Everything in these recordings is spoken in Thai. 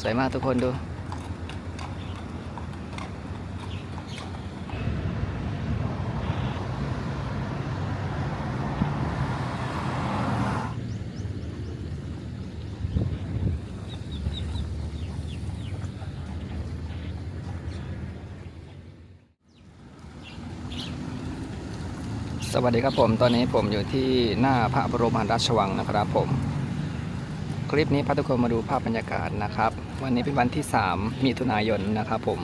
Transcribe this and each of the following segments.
สวยมากทุกคนดู สวัสดีครับผม ตอนนี้ผมอยู่ที่หน้าพระบรมราชวังนะครับผมคลิปนี้พาทุกคนมาดูภาพบรรยากาศนะครับ วันนี้เป็นวันที่ 3 มิถุนายนนะครับผม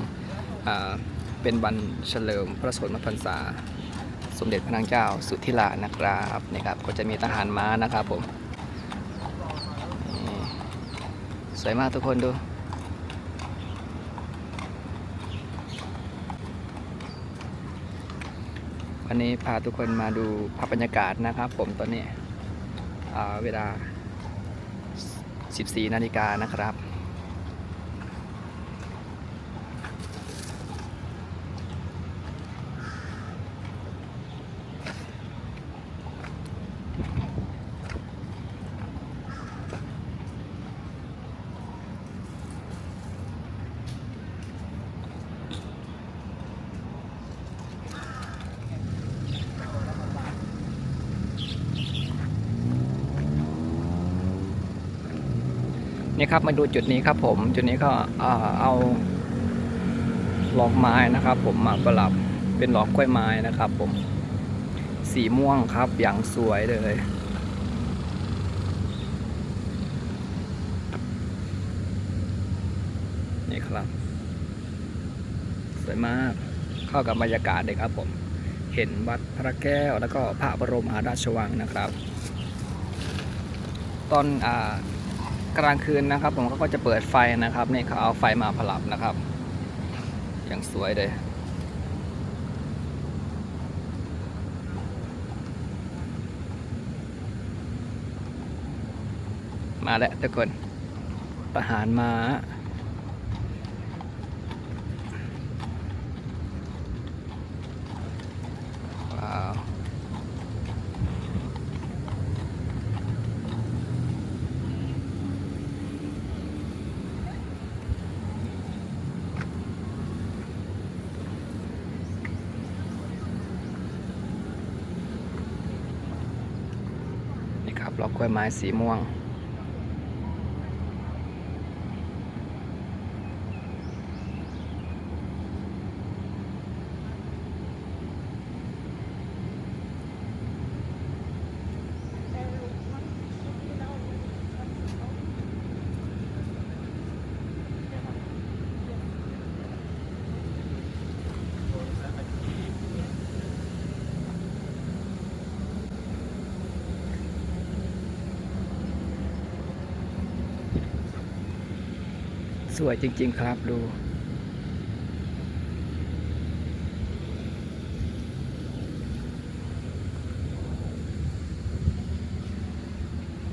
เป็นวันเฉลิมพระชนมพรรษา สมเด็จพระนางเจ้าสุธิลานะครับนี่ครับก็จะมีทหารม้านะครับผมสวยมากทุกคนดูวันนี้พาทุกคนมาดูภาพบรรยากาศนะครับ ผมตอนนี้อ่าเวลา 14 นาฬิกานะครับ นี่ครับมาดูจุดนี้ครับ ผมจุดนี้ก็เอาหลอกไม้นะครับ ผมมาประดับเป็นหลอกกล้วยไม้นะครับ ผมสีม่วงครับอย่างสวยเลยนี่ครับ สวยมากเข้ากับบรรยากาศเลยครับ ผมเห็นวัดพระแก้วแล้วก็พระบรมมหาราชวังนะครับ ตอนอ่า กลางคืนนะครับ ผมเขาก็จะเปิดไฟนะครับนี่เขาเอาไฟมาผลับนะครับอย่างสวยเลยมาแล้วทุกคนประหารมาว นี่ครับล็อกกล้วยไม้สีม่วง สวยจริง ๆ ครับดู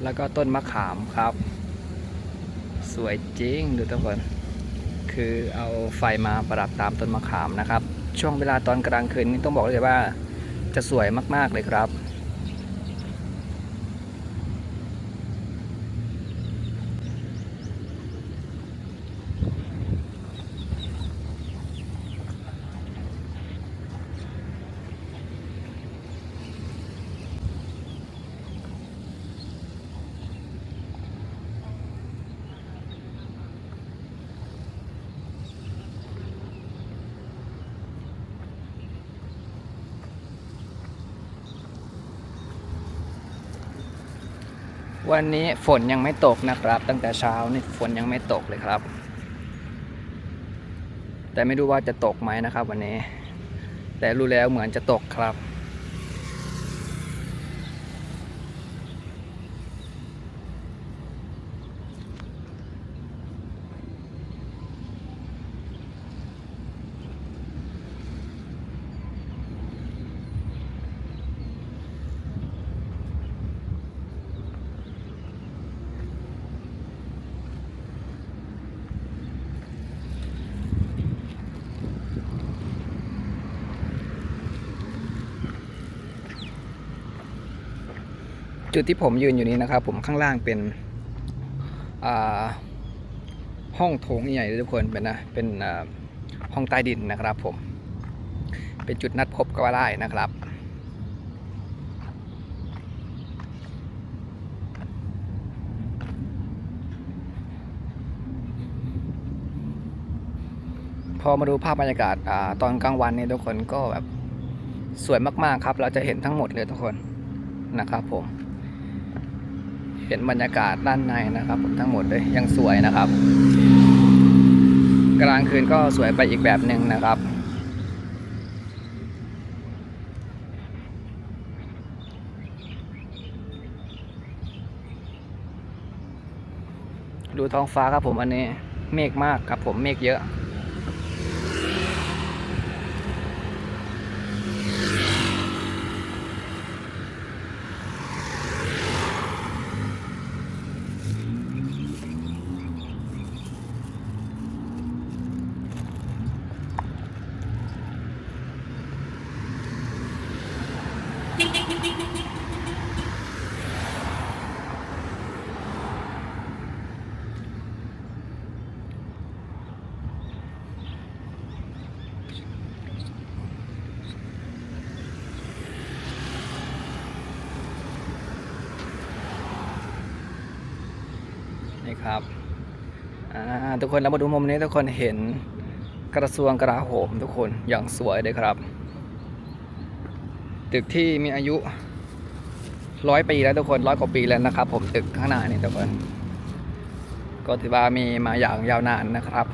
แล้วก็ต้นมะขามครับ สวยจริงดูทุกคนคือเอาไฟมาประดับตามต้นมะขามนะครับ ช่วงเวลาตอนกลางคืนนี่ต้องบอกเลยว่าจะสวยมาก ๆ เลยครับ วันนี้ฝนยังไม่ตกนะครับ ตั้งแต่เช้านี่ฝนยังไม่ตกเลยครับ แต่ไม่รู้ว่าจะตกไหมนะครับ วันนี้ แต่รู้แล้วเหมือนจะตกครับ จุดที่ผมยืนอยู่นี้นะครับ ผมข้างล่างเป็นห้องโถงใหญ่ทุกคนเป็นนะเป็นห้องใต้ดินนะครับผม เป็นจุดนัดพบก็ว่าได้นะครับพอมาดูภาพบรรยากาศอตอนกลางวันเนี่ยทุกคนก็แบบสวยมากๆครับ เราจะเห็นทั้งหมดเลยทุกคนนะครับผม เห็นบรรยากาศด้านในนะครับผมทั้งหมดเลยยังสวยนะครับ กลางคืนก็สวยไปอีกแบบหนึ่งนะครับดูท้องฟ้าครับผมอันนี้เมฆมากครับผมเมฆเยอะ นี่ ครับทุกคนเรามาดูมุมนี้ทุกคนเห็นกระทรวงกลาโหมทุกคนอย่างสวยเลยครับ ตึกที่มีอายุร้อยปีแล้วทุกคนร้อยกว่าปีแล้วนะครับ ผมตึกข้างหน้านี่ทุกคน ก็ถือว่ามีมาอย่างยาวนานนะครับ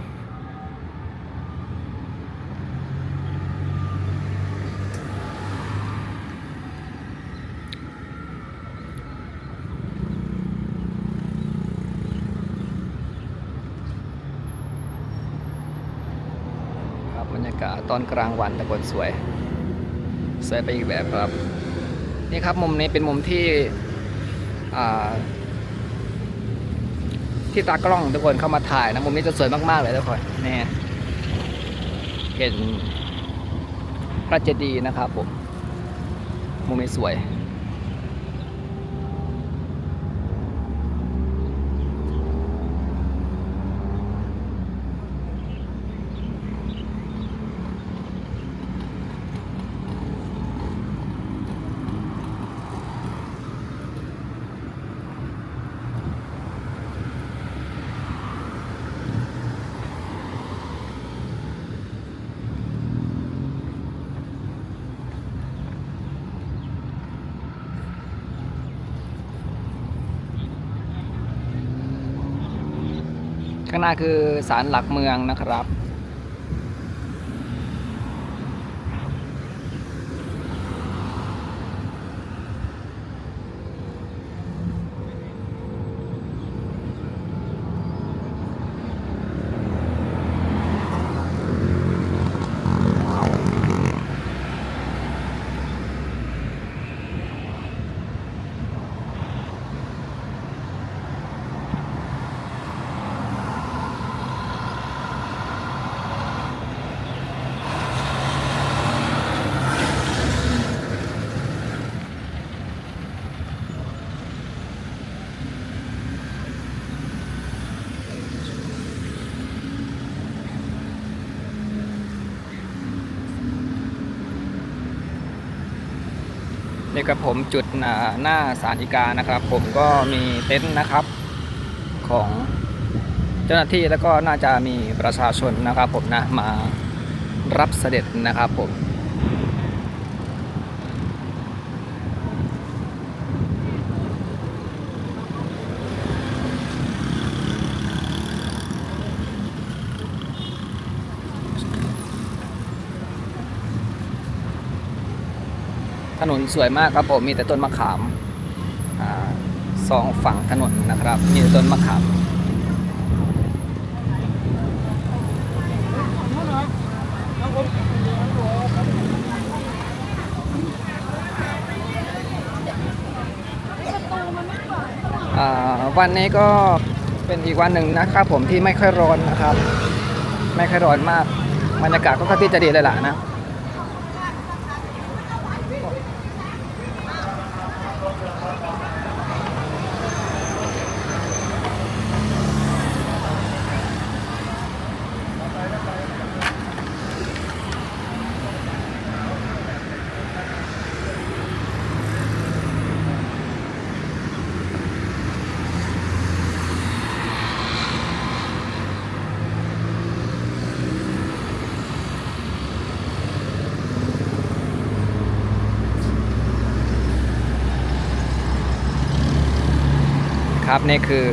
ครับบรรยาศตอนกลางวันตะกนสวย สวยไปอีกแบบครับ นี่ครับมุมนี้เป็นมุมที่ที่ตากล้องทุกคนเข้ามาถ่ายนะมุมนี้จะสวยมากๆเลยทุกคนนี่เห็นพระเจดีย์นะครับผมมุมนี้สวย ข้างหน้าคือศาลหลักเมืองนะครับ นี่กับผมจุดหน้าสารอีกานะครับ ผมก็มีเต็นท์นะครับของเจ้าหน้าที่แล้วก็น่าจะมีประชาชนนะครับ ผมนะมารับเสด็จนะครับผม ถนนสวยมากครับผมมีแต่ต้นมะขามอสองฝั่งถนนนะครับ มีแต่ต้นมะขามวันนี้ก็เป็นอีกวันหนึ่งนะครับผมที่ไม่ค่อยร้อนนะครับ ไม่ค่อยร้อนมากบรรยากาศก็ค่อนข้างที่จะดีเลยล่ะนะ นี่คือ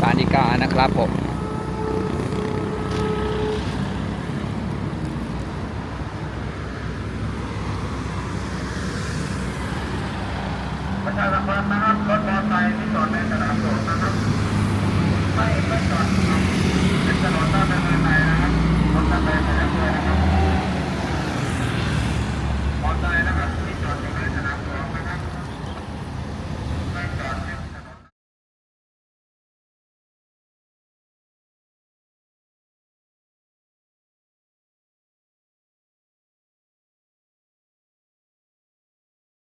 สาริกานะครับผม